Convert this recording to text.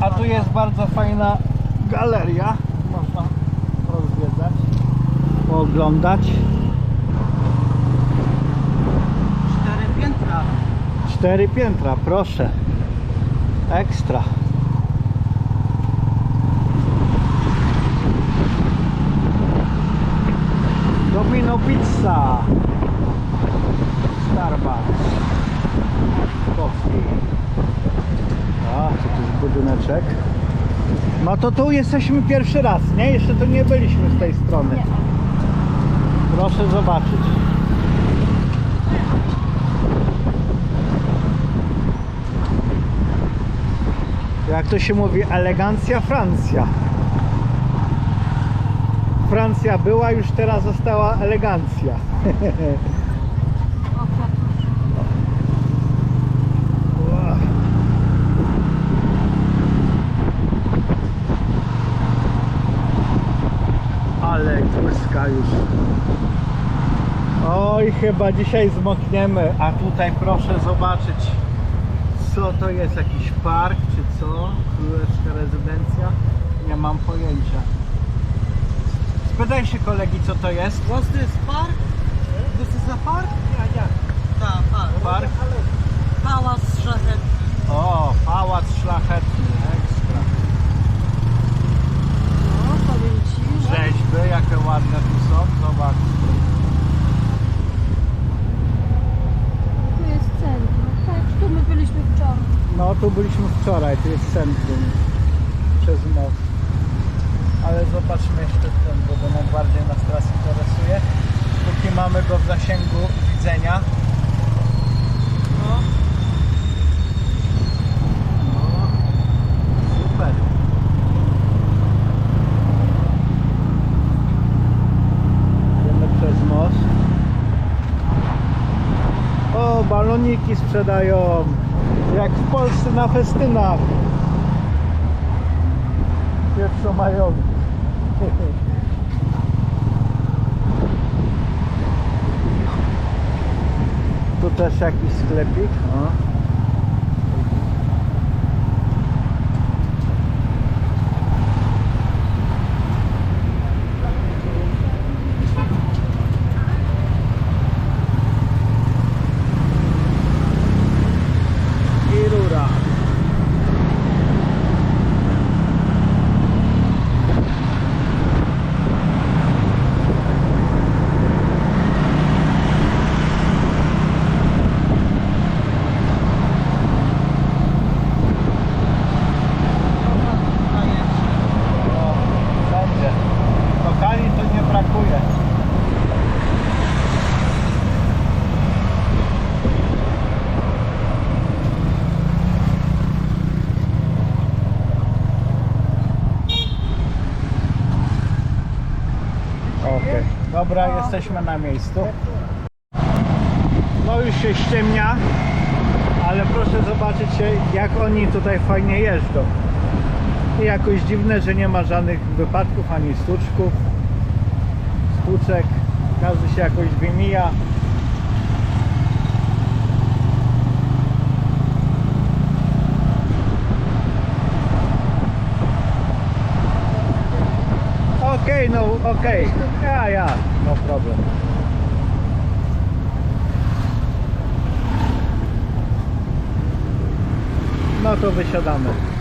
A tu jest bardzo fajna galeria. Można rozwiedzać, pooglądać. Cztery piętra. Cztery piętra, proszę. Ekstra. Domino Pizza. Starbucks. Coffee. A, co to jest budyneczek? No to tu jesteśmy pierwszy raz, nie? Jeszcze tu nie byliśmy z tej strony. Proszę zobaczyć. Jak to się mówi, elegancja Francja. Francja była, już teraz została elegancja. Ła. Ale już. Oj, chyba dzisiaj zmokniemy, a tutaj proszę zobaczyć co to jest, jakiś park czy co? Królewska rezydencja? Nie mam pojęcia. Spytaj się kolegi co to jest. What's this park? This is a park? Ja, ja. Tak, park. Park? Pałac szlachetny. O, pałac szlachetny, ekstra. No, powiem ci, że Rzeźby, jakie ładne tu są, zobacz. tu jest centrum. Tak, tu my byliśmy wczoraj. No tu byliśmy wczoraj, tu jest centrum przez most. Ale zobaczmy jeszcze ten, bo to najbardziej nas teraz interesuje. Póki mamy go w zasięgu widzenia. No. No, super. Idziemy przez most. O, baloniki sprzedają. Jak w Polsce na festynach. Pierwszo mają. Tu też jakiś sklepik. O. i rura. O, Wszędzie. Lokali to nie brakuje. Okej, dobra, jesteśmy na miejscu. No już się ściemnia, ale proszę zobaczyć jak oni tutaj fajnie jeżdżą. I jakoś dziwne, że nie ma żadnych wypadków ani stuczków, stuczek. Każdy się jakoś wymija. Okej, no okej. Ja, ja, no problem. No to wysiadamy.